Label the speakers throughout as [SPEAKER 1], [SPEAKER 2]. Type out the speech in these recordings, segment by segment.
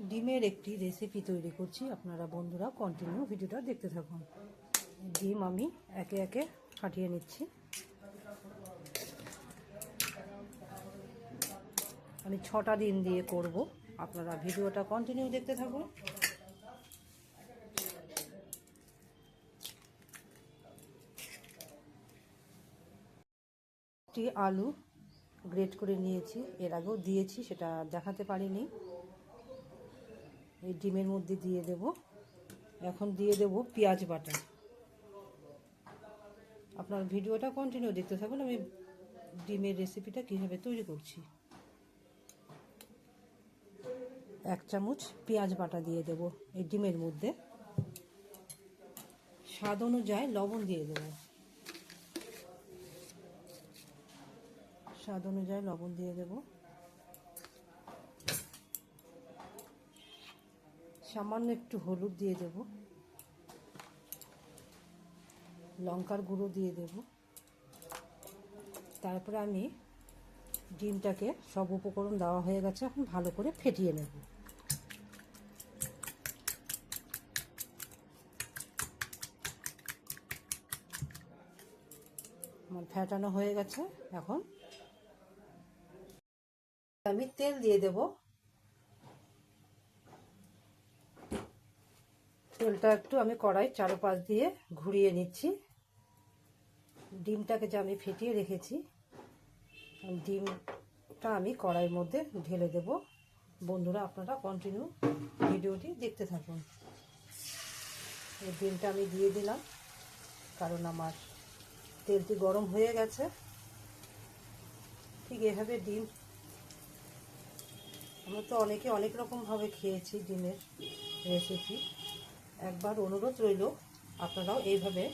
[SPEAKER 1] ডিমের একটি রেসিপি তৈরি করছি। আপনারা বন্ধুরা কন্টিনিউ ভিডিওটা দেখতে থাকুন। ডিম আমি একে একে ফাটিয়ে নিচ্ছি। আমি ছটা ডিম দিয়ে করব। আপনারা ভিডিওটা কন্টিনিউ দেখতে থাকুন। আলু গ্রেট করে নিয়েছি। এর আগেও দিয়েছি, সেটা দেখাতে পারিনি। এই ডিমের মধ্যে দিয়ে দেব। এখন দিয়ে দেব পেঁয়াজ বাটা। আপনার ভিডিওটা কন্টিনিউ দেখতে থাকুন, আমি ডিমের রেসিপিটা কীভাবে তৈরি করছি। এক চামচ পেঁয়াজ বাটা দিয়ে দেব এই ডিমের মধ্যে। স্বাদ অনুযায়ী লবণ দিয়ে দেব। স্বাদ অনুযায়ী লবণ দিয়ে দেবো। সামান্য একটু হলুদ দিয়ে দেব। লঙ্কার গুঁড়ো দিয়ে দেব। তারপরে আমি ডিমটাকে সব উপকরণ দেওয়া হয়ে গেছে, এখন ভালো করে ফেটিয়ে নেব। ফেটানো হয়ে গেছে, এখন আমি তেল দিয়ে দেবো। তেলটা একটু আমি কড়াই চারোপাশ দিয়ে ঘুরিয়ে নিচ্ছি। ডিমটাকে যে আমি ফেটিয়ে রেখেছি, ডিমটা আমি কড়াইয়ের মধ্যে ঢেলে দেব। বন্ধুরা, আপনারা কন্টিনিউ ভিডিওটি দেখতে থাকুন। এই ডিমটা আমি দিয়ে দিলাম, কারণ আমার তেলটি গরম হয়ে গেছে। ঠিক এভাবে ডিম, আমরা তো অনেকে অনেক রকমভাবে খেয়েছি ডিমের রেসিপি একবার অনুরোধ রইল, আপনারাও এইভাবে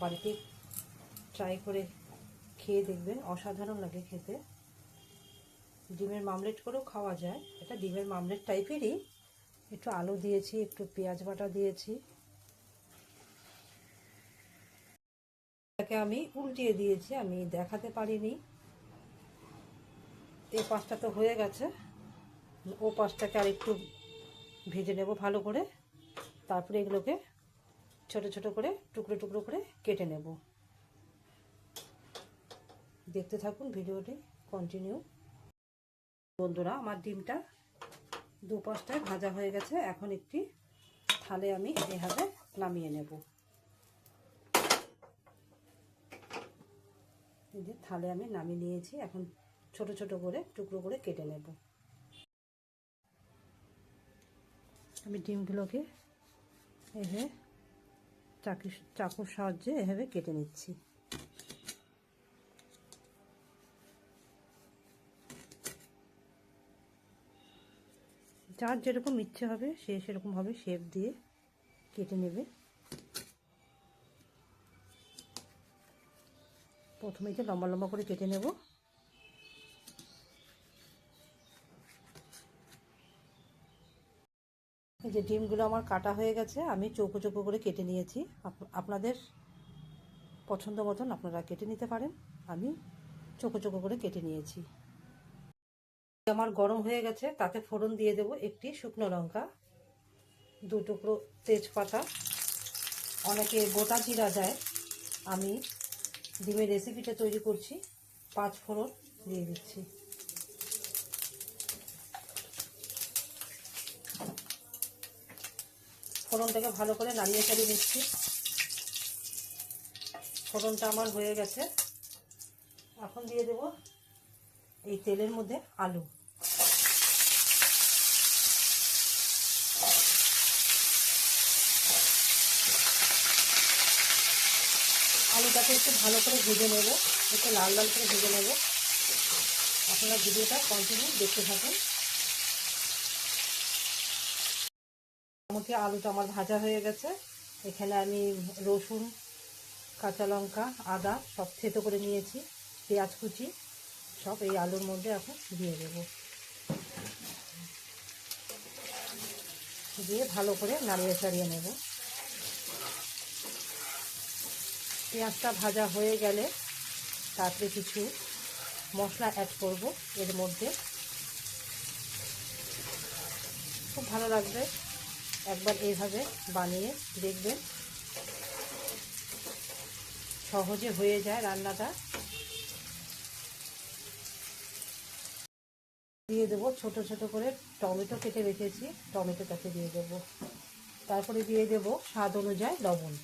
[SPEAKER 1] বাড়িতে ট্রাই করে খেয়ে দেখবেন। অসাধারণ লাগে খেতে। ডিমের মামলেট করেও খাওয়া যায়। এটা ডিমের মামলেট টাইপেরই। একটু আলু দিয়েছি, একটু পেঁয়াজ বাটা দিয়েছি। এটাকে আমি উল্টিয়ে দিয়েছি, আমি দেখাতে পারিনি। এ পাশটা তো হয়ে গেছে। ও পাশটাকে আর একটু ভেজে নেব ভালো করে। তারপরে এগুলোকে ছোট ছোট করে, টুকরো টুকরো করে কেটে নেব। দেখতে থাকুন ভিডিওটি কন্টিনিউ বন্ধুরা, আমার ডিমটা দু পাশটায় ভাজা হয়ে গেছে। এখন একটি থালে আমি এভাবে নামিয়ে নেব। যে থালে আমি নামিয়ে নিয়েছি। এখন ছোট ছোট করে, টুকরো করে কেটে নেব। আমি ডিমগুলোকে এভাবে চাকি, চাকুর সাহায্যে এভাবে কেটে নিচ্ছি। যার যেরকম ইচ্ছে হবে, সে সেরকমভাবে শেপ দিয়ে কেটে নেবে। প্রথমে যে লম্বা লম্বা করে কেটে নেব। যে ডিমগুলো আমার কাটা হয়ে গেছে, আমি চৌকো চৌকো করে কেটে নিয়েছি। আপনাদের পছন্দ মতন আপনারা কেটে নিতে পারেন। আমি চোখো চোখো করে কেটে নিয়েছি। আমার গরম হয়ে গেছে, তাতে ফোড়ন দিয়ে দেব একটি শুকনো লঙ্কা, দু টুকরো তেজপাতা। অনেকে গোটা জিরা দেয়। আমি ডিমের রেসিপিটা তৈরি করছি, পাঁচ ফোড়ন দিয়ে দিচ্ছি। ফোড়নটাকে ভালো করে নাড়িয়ে চালিয়ে নিচ্ছি। ফোড়নটা আমার হয়ে গেছে। এখন দিয়ে দেব এই তেলের মধ্যে আলু। আলুটাকে একটু ভালো করে ভেজে নেব। একটু লাল লাল করে ভেজে নেব। আপনারা ভিডিওটা কন্টিনিউ দেখতে থাকুন। মোটামুটি আলুটা আমার ভাজা হয়ে গেছে। এখানে আমি রসুন, কাঁচা লঙ্কা, আদা সব থেতো করে নিয়েছি, পেঁয়াজ কুচি, সব এই আলুর মধ্যে এখন দিয়ে দেব। দিয়ে ভালো করে নাড়িয়ে চাড়িয়ে নেব। পেঁয়াজটা ভাজা হয়ে গেলে তারপরে কিছু মশলা অ্যাড করব। এর মধ্যে খুব ভালো লাগবে। একবার এইভাবে বানিয়ে দেখবেন। সহজে হয়ে যায় রান্নাটা। দিয়ে দেবো ছোট ছোট করে টমেটো কেটে রেখেছি, টমেটোটাকে দিয়ে দেবো। তারপরে দিয়ে দেবো স্বাদ অনুযায়ী লবণ।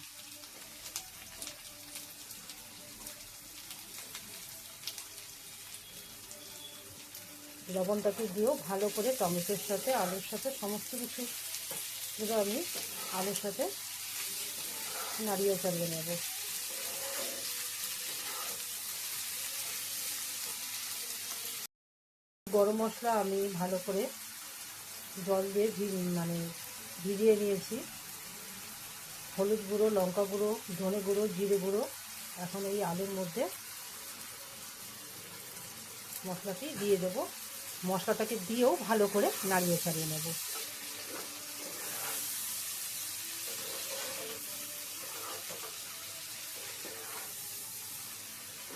[SPEAKER 1] লবণটাকে দিয়েও ভালো করে টমেটোর সাথে, আলুর সাথে সমস্ত কিছু পুরো আমি আলুর সাথে নাড়িয়ে চালিয়ে নেব। গরম মশলা আমি ভালো করে জল দিয়ে মানে ভিজিয়ে নিয়েছি। হলুদ গুঁড়ো, লঙ্কা গুঁড়ো, ধনে গুঁড়ো, জিরে গুঁড়ো, এখন এই আলুর মধ্যে মশলাটি দিয়ে দেব। মশলাটাকে দিয়েও ভালো করে নাড়িয়ে ছাড়িয়ে নেব।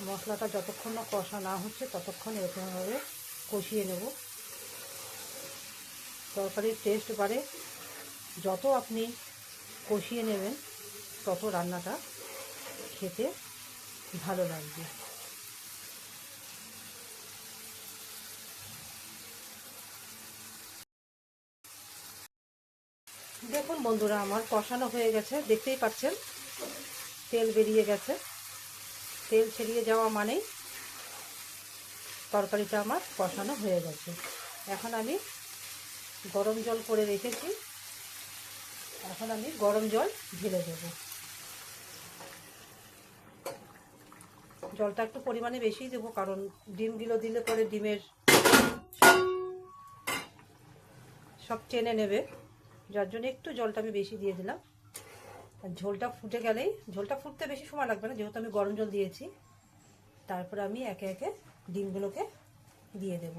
[SPEAKER 1] মশলাটা যতক্ষণ না কষা না হচ্ছে, ততক্ষণ এরকমভাবে কষিয়ে নেব। তরকারির টেস্ট বাড়ে। যত আপনি কষিয়ে নেবেন, তত রান্নাটা খেতে ভালো লাগবে। দেখুন বন্ধুরা, আমার কষানো হয়ে গেছে। দেখতেই পাচ্ছেন, তেল বেরিয়ে গেছে। তেল ছেড়িয়ে যাওয়া মানেই তরকারিটা আমার কষানো হয়ে গেছে। এখন আমি গরম জল করে রেখেছি। এখন আমি গরম জল ঢেলে দেব। জলটা একটু পরিমাণে বেশিই দেবো, কারণ ডিমগুলো দিলে পরে ডিমের সব টেনে নেবে। যার জন্য একটু জলটা আমি বেশি দিয়ে দিলাম। ঝোলটা ফুটে গেলেই, ঝোলটা ফুটতে বেশি সময় লাগবে না, যেহেতু আমি গরম জল দিয়েছি। তারপরে আমি একে একে ডিমগুলোকে দিয়ে দেব।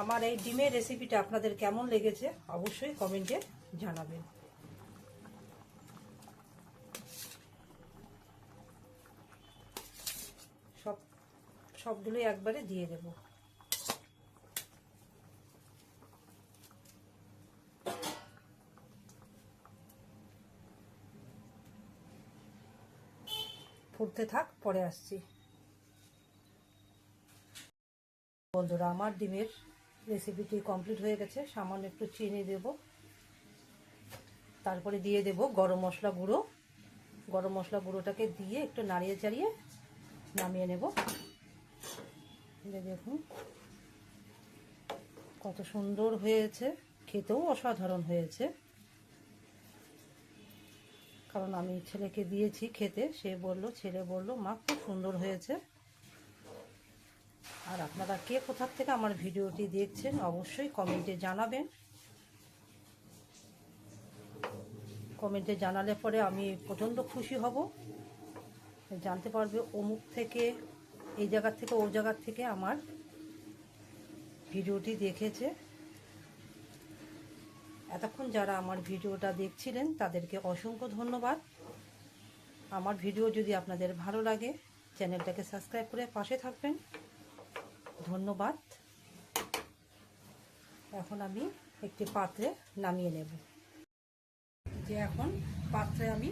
[SPEAKER 1] আমার এই ডিমের রেসিপিটা আপনাদের কেমন লেগেছে অবশ্যই কমেন্টে জানাবেন। সব, সবগুলোই একবারে দিয়ে দেবো। ফুটতে থাক, পরে আসছি। বন্ধুরা, আমার ডিমের রেসিপিটি কমপ্লিট হয়ে গেছে। সামান্য একটু চিনি দেব। তারপরে দিয়ে দেব গরম মশলা গুঁড়ো। গরম মশলা গুঁড়োটাকে দিয়ে একটু নাড়িয়ে চাড়িয়ে নামিয়ে নেব। দেখুন, কত সুন্দর হয়েছে। খেতেও অসাধারণ হয়েছে। কারণ আমি ছেলেকে দিয়েছি খেতে, সে বলল, ছেলে বলল, মা, খুব সুন্দর হয়েছে। আর আপনারা কে কোথার থেকে আমার ভিডিওটি দেখছেন, অবশ্যই কমেন্টে জানাবেন। কমেন্টে জানালে পরে আমি প্রচণ্ড খুশি হব। জানতে পারবে অমুক থেকে, এই জায়গার থেকে ও জায়গার থেকে আমার ভিডিওটি দেখেছে। এতক্ষণ যারা আমার ভিডিওটা দেখছিলেন, তাদেরকে অসংখ্য ধন্যবাদ। আমার ভিডিও যদি আপনাদের ভালো লাগে, চ্যানেলটাকে সাবস্ক্রাইব করে পাশে থাকবেন। ধন্যবাদ। এখন আমি একটি পাত্রে নামিয়ে নেব। যে এখন পাত্রে আমি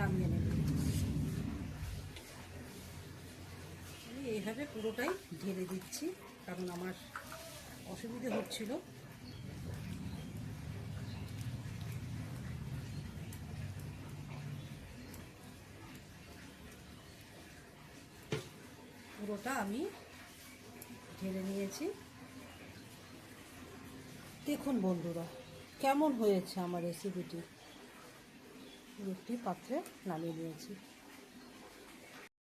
[SPEAKER 1] নামিয়ে নেব। এইভাবে পুরোটাই ঢেলে দিচ্ছি, কারণ আমার অসুবিধে হচ্ছিল। পুরোটা আমি ঢেলে নিয়েছি। দেখুন বন্ধুরা কেমন হয়েছে আমার রেসিপিটি একটি পাত্রে নামিয়ে নিয়েছি।